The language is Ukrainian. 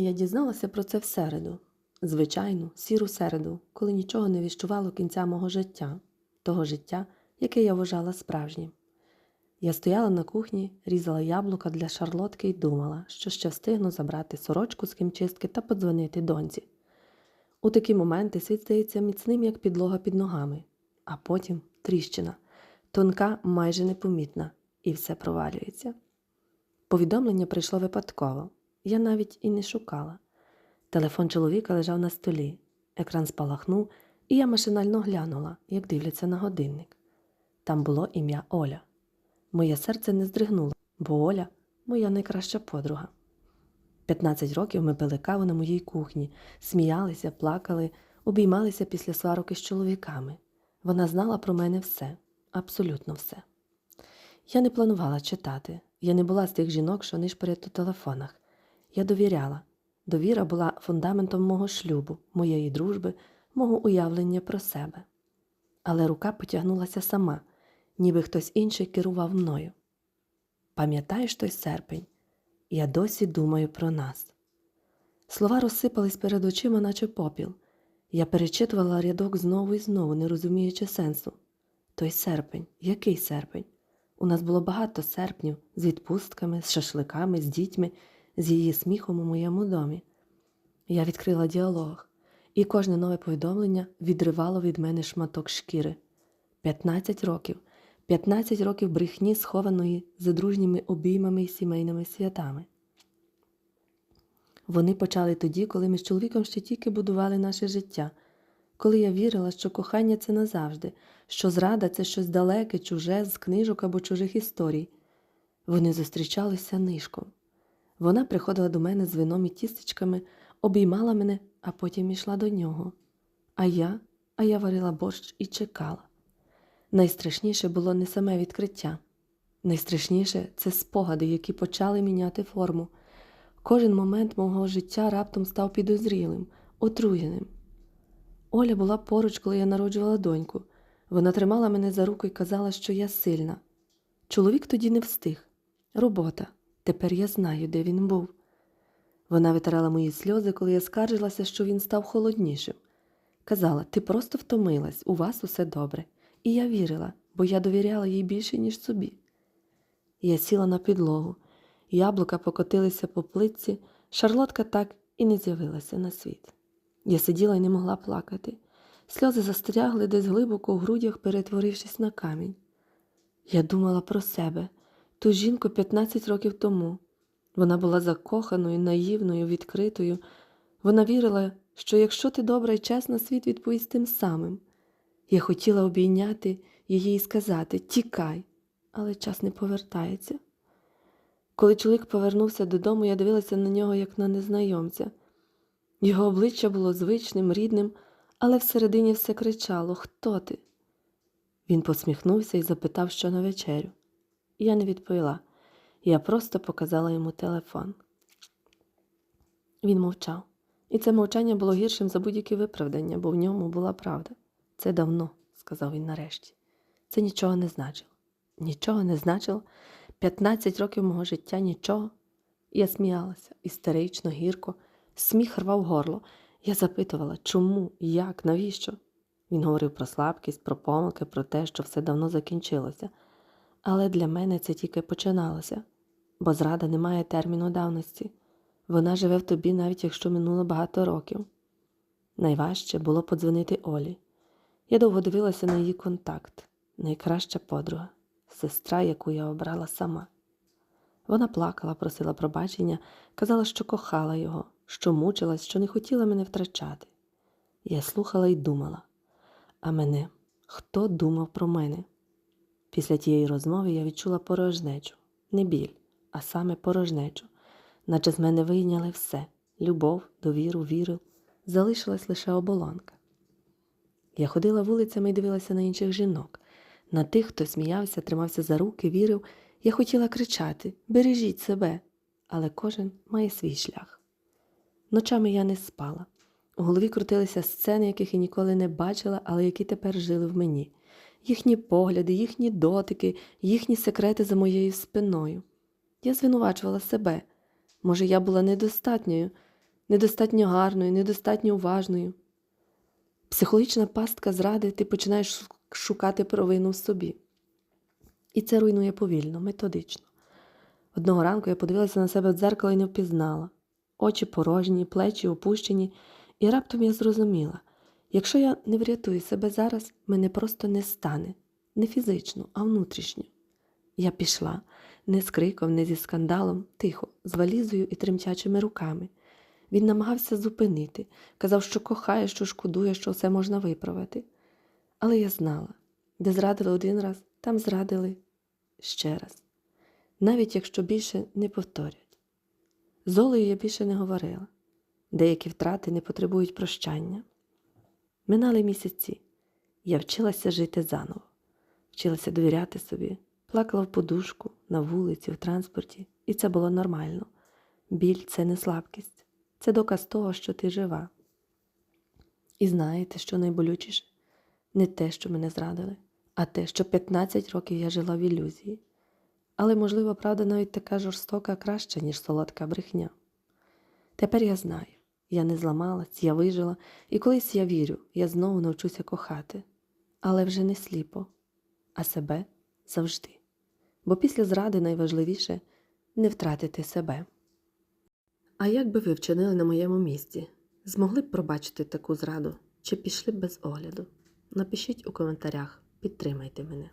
Я дізналася про це в середу, звичайну, сіру середу, коли нічого не віщувало кінця мого життя, того життя, яке я вважала справжнім. Я стояла на кухні, різала яблука для шарлотки і думала, що ще встигну забрати сорочку з хімчистки та подзвонити доньці. У такі моменти світ здається міцним, як підлога під ногами, а потім тріщина, тонка, майже непомітна, і все провалюється. Повідомлення прийшло випадково. Я навіть і не шукала. Телефон чоловіка лежав на столі, екран спалахнув, і я машинально глянула, як дивляться на годинник. Там було ім'я Оля. Моє серце не здригнуло, бо Оля моя найкраща подруга. 15 років ми пили каву на моїй кухні, сміялися, плакали, обіймалися після сварок із чоловіками. Вона знала про мене все, абсолютно все. Я не планувала читати. Я не була з тих жінок, що нишпорять у телефонах. Я довіряла. Довіра була фундаментом мого шлюбу, моєї дружби, мого уявлення про себе. Але рука потягнулася сама, ніби хтось інший керував мною. Пам'ятаєш той серпень? Я досі думаю про нас. Слова розсипались перед очима, наче попіл. Я перечитувала рядок знову і знову, не розуміючи сенсу. Той серпень, який серпень? У нас було багато серпнів з відпустками, з шашликами, з дітьми, з її сміхом у моєму домі. Я відкрила діалог, і кожне нове повідомлення відривало від мене шматок шкіри. 15 років, 15 років брехні, схованої за дружніми обіймами і сімейними святами. Вони почали тоді, коли ми з чоловіком ще тільки будували наше життя, коли я вірила, що кохання це назавжди, що зрада це щось далеке, чуже з книжок або чужих історій. Вони зустрічалися нишком. Вона приходила до мене з вином і тістечками, обіймала мене, а потім ішла до нього. А я, а я варила борщ і чекала. Найстрашніше було не саме відкриття. Найстрашніше це спогади, які почали міняти форму. Кожен момент мого життя раптом став підозрілим, отруєним. Оля була поруч, коли я народжувала доньку. Вона тримала мене за руку і казала, що я сильна. Чоловік тоді не встиг. Робота. Тепер я знаю, де він був. Вона витирала мої сльози, коли я скаржилася, що він став холоднішим. Казала, ти просто втомилась, у вас усе добре. І я вірила, бо я довіряла їй більше, ніж собі. Я сіла на підлогу, яблука покотилися по плитці, шарлотка так і не з'явилася на світ. Я сиділа і не могла плакати. Сльози застрягли десь глибоко у грудях, перетворившись на камінь. Я думала про себе, ту жінку 15 років тому. Вона була закоханою, наївною, відкритою. Вона вірила, що якщо ти добра і чесна, світ відповість тим самим. Я хотіла обійняти її і сказати Тікай, але час не повертається. Коли чоловік повернувся додому, я дивилася на нього, як на незнайомця. Його обличчя було звичним, рідним, але всередині все кричало Хто ти? Він посміхнувся і запитав, що на вечерю. Я не відповіла. Я просто показала йому телефон. Він мовчав, і це мовчання було гіршим за будь-які виправдання, бо в ньому була правда. Це давно, сказав він нарешті. Це нічого не значило. Нічого не значило. 15 років мого життя нічого. Я сміялася істерично, гірко, сміх рвав горло. Я запитувала, чому, як, навіщо? Він говорив про слабкість, про помилки, про те, що все давно закінчилося. Але для мене це тільки починалося, бо зрада не має терміну давності. Вона живе в тобі, навіть якщо минуло багато років. Найважче було подзвонити Олі. Я довго дивилася на її контакт, найкраща подруга, сестра, яку я обрала сама. Вона плакала, просила пробачення, казала, що кохала його, що мучилась, що не хотіла мене втрачати. Я слухала і думала, а мене хто думав про мене? Після тієї розмови я відчула порожнечу, не біль, а саме порожнечу, наче з мене вийняли все любов, довіру, віру, залишилась лише оболонка. Я ходила вулицями і дивилася на інших жінок, на тих, хто сміявся, тримався за руки, вірив. Я хотіла кричати Бережіть себе, але кожен має свій шлях. Ночами я не спала. У голові крутилися сцени, яких я ніколи не бачила, але які тепер жили в мені. Їхні погляди, їхні дотики, їхні секрети за моєю спиною. Я звинувачувала себе. Може, я була недостатньою, недостатньо гарною, недостатньо уважною. Психологічна пастка зради ти починаєш шукати провину в собі. І це руйнує повільно, методично. Одного ранку я подивилася на себе в дзеркало і не впізнала. Очі порожні, плечі опущені, і раптом я зрозуміла, якщо я не врятую себе зараз, мене просто не стане, не фізично, а внутрішньо. Я пішла, не з криком, не зі скандалом, тихо, з валізою і тремтячими руками. Він намагався зупинити, казав, що кохає, що шкодує, що все можна виправити. Але я знала, де зрадили один раз, там зрадили ще раз, навіть якщо більше не повторять. З Олею я більше не говорила. Деякі втрати не потребують прощання. Минали місяці. Я вчилася жити заново, вчилася довіряти собі, плакала в подушку, на вулиці, в транспорті, і це було нормально. Біль це не слабкість, це доказ того, що ти жива. І знаєте, що найболючіше? Не те, що мене зрадили, а те, що 15 років я жила в ілюзії. Але, можливо, правда навіть така жорстока краща, ніж солодка брехня. Тепер я знаю, я не зламалась, я вижила, і колись я вірю, я знову навчуся кохати, але вже не сліпо, а себе завжди. Бо після зради найважливіше не втратити себе. А як би ви вчинили на моєму місці? Змогли б пробачити таку зраду чи пішли б без огляду? Напишіть у коментарях, підтримайте мене.